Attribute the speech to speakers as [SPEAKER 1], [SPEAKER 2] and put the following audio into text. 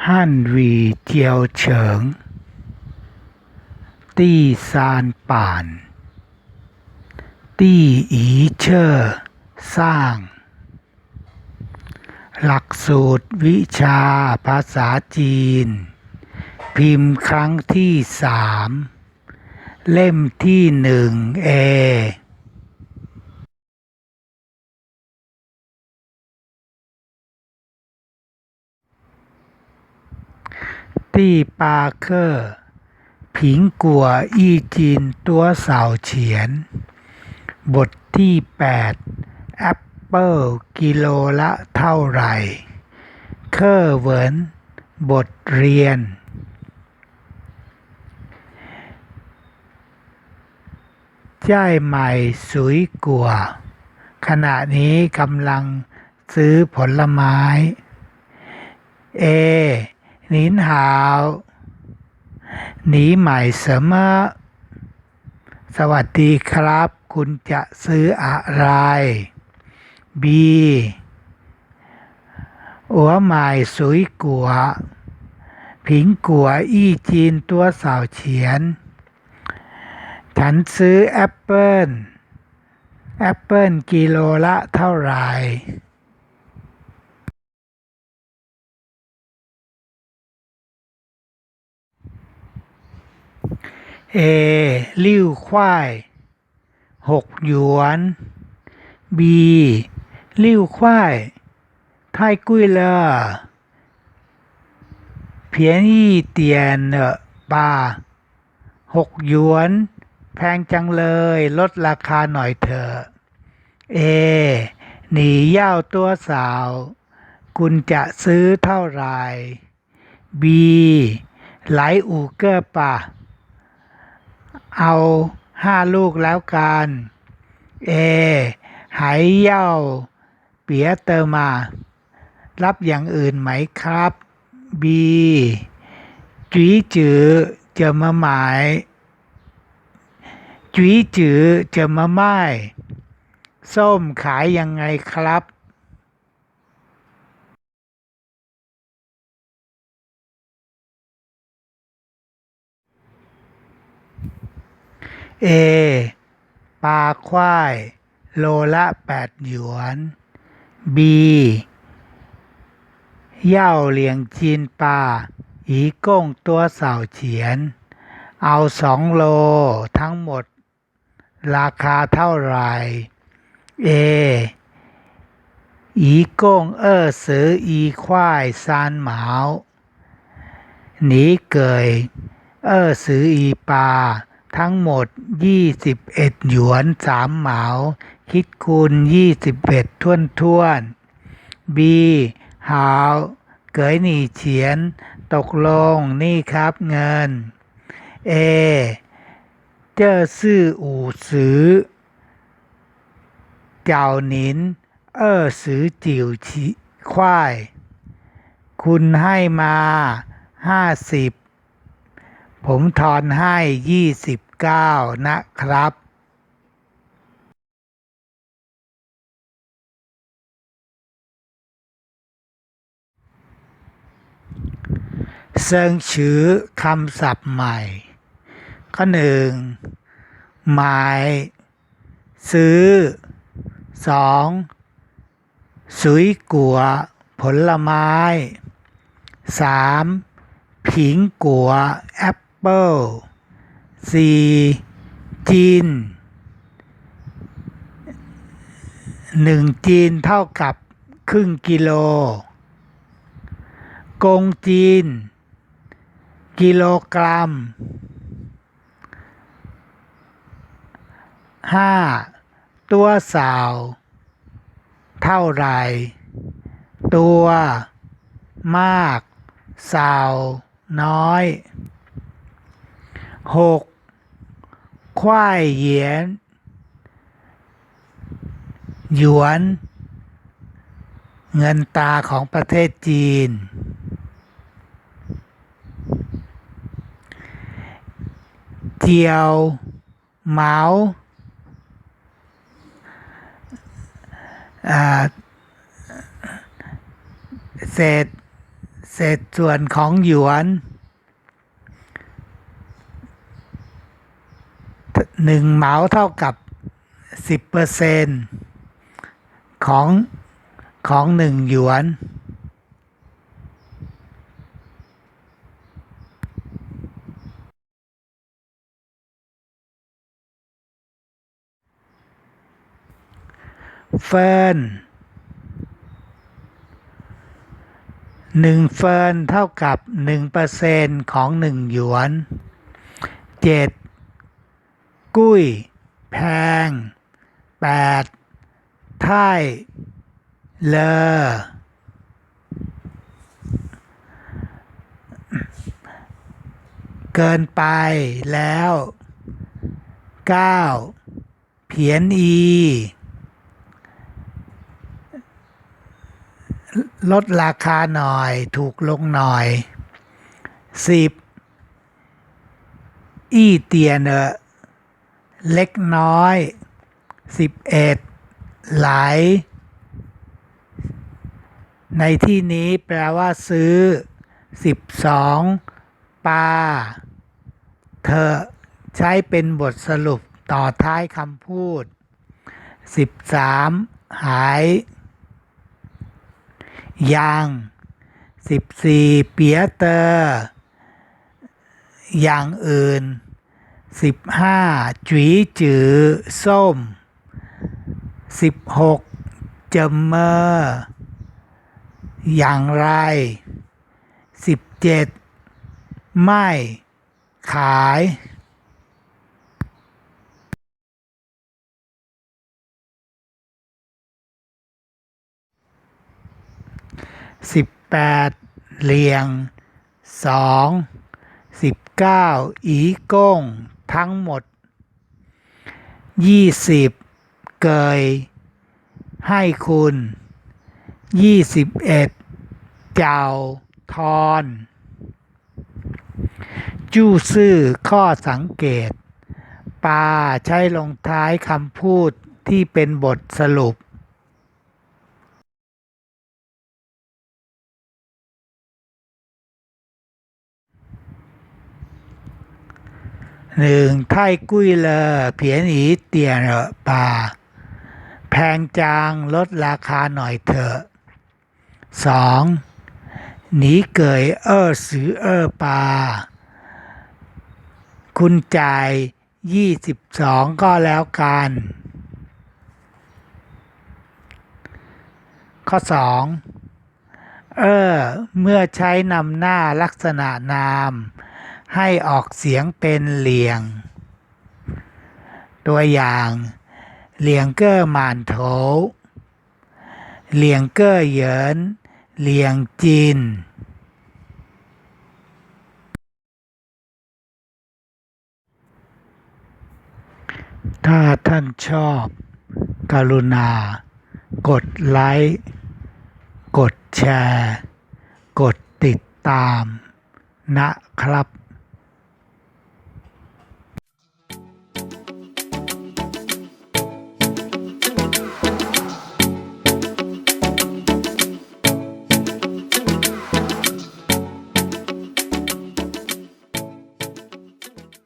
[SPEAKER 1] 汉语教程第三版第一册สร้าง หลักสูตรวิชาภาษาจีน พิมพ์ครั้งที่สามเล่มที่หนึ่งเอ ที่ปาเคอร์ ผิงกัวอี้จีนตัวเสาเฉียน บทที่แปดแอปเปิลกิโลละเท่าไหร่ เคอร์เวินบทเรียน จ่ายใหม่สุยกัว ขณะนี้กำลังซื้อผลไม้เอหนินหาวหนีใหม่เสมอสวัสดีครับ คุณจะซื้ออะไรบีอัวหม่สุยกัว ผิงกัวอี้จีนตัวสาวเฉียน ฉันซื้อแอปเปิลแอปเปิลกิโลละเท่าไหร่ เอลิ้วควายหกหยวนบีลิ้วควายไทยกุ้ยเลอเพียนี่เตียนเอปาหกหยวน แพงจังเลย ลดราคาหน่อยเถอะเอ หนีเย้าตัวสาว คุณจะซื้อเท่าไหร่บีไหลอูเกอร์ป่า เอาห้าลูกแล้วกัน เอ หายเย่า เปียเตอร์มา รับอย่างอื่นไหมครับบีจุ๋ยจือเจะมาหมายจุ๋ยจือเจะมาไม้ส้มขายยังไงครับ เอ ปลาควาย โลละแปดหยวนบีเหย่าเหลียงจีนปลาอีก้งตัวเสาเฉียน เอาสองโลทั้งหมด ราคาเท่าไหร่เออีก้งเอ้อซื้ออีควายซานหมาหนีเกย เอ้อซื้ออีปลา ทั้งหมดยี่สิบเอ็ดหยวนสามเหมา คิดคูณยี่สิบเอ็ดท้วนท้วนๆบีหาว เกยหนีเฉียน ตกลงนี่ครับเงินเอเจ้าซื่ออู่ซื้อเจ้าหนิน เอ้อซื้อจิ๋วชิควาย คุณให้มาห้าสิบ ผมทอนให้ยี่สิบเก้านะครับ เซิงชือคำศัพท์ใหม่ ข้อหนึ่งหมาย ซื้อสองสุยกัว ผลไม้สามผิงกัวแอป เปิลสี่จีนหนึ่งจีนเท่ากับครึ่งกิโล กงจีน กิโลกรัมห้าตัวสาว เท่าไร ตัวมาก สาว น้อย หกควายเหยียน หยวน เงินตาของประเทศจีน เจียว เหมาอ่าเศษ เศษส่วนของหยวน หนึ่งเหมาเท่ากับสิบเปอร์เซนของของหนึ่งหยวน เฟิร์นหนึ่งเฟิร์นเท่ากับหนึ่งเปอร์เซนของหนึ่งหยวนเจ็ด กุ้ย แพงแปดท่ายเลอเกินไปแล้วเก้าเพียนอี ลดราคาหน่อยถูกลงหน่อยสิบอี้เตียนเนอะ เล็กน้อยสิบเอ็ดไหลในที่นี้แปลว่าซื้อสิบสองปลา เธอใช้เป็นบทสรุปต่อท้ายคำพูดสิบสามหายยังสิบสี่เปียเตอร์ อย่างอื่น สิบห้าจุ๋ยจือส้มสิบหกเจมเมอร์อย่างไรสิบเจ็ดไม่ขายสิบแปดเหลียงสองสิบเก้าอีก้ง ทั้งหมดยี่สิบเกย ให้คุณยี่สิบเอ็ดเจ้าทอน จู้ซื่อข้อสังเกตปาใช้ลงท้ายคำพูดที่เป็นบทสรุป หนึ่งไทกุ้ยเลอเพียนอีเตียนเหอะปาแพงจางลดราคาหน่อยเถอะสองหนีเกยเออสือเออปา คุณจ่ายยี่สิบสองก็แล้วกัน ข้อสองเออ เมื่อใช้นำหน้าลักษณะนาม ให้ออกเสียงเป็นเหลียง ตัวอย่างเหลียงเก้อหมานโถเหลียงเก้อเหยินเหลียงจีนถ้าท่านชอบ กรุณา กดไลค์ กดแชร์ กดติดตาม นะครับ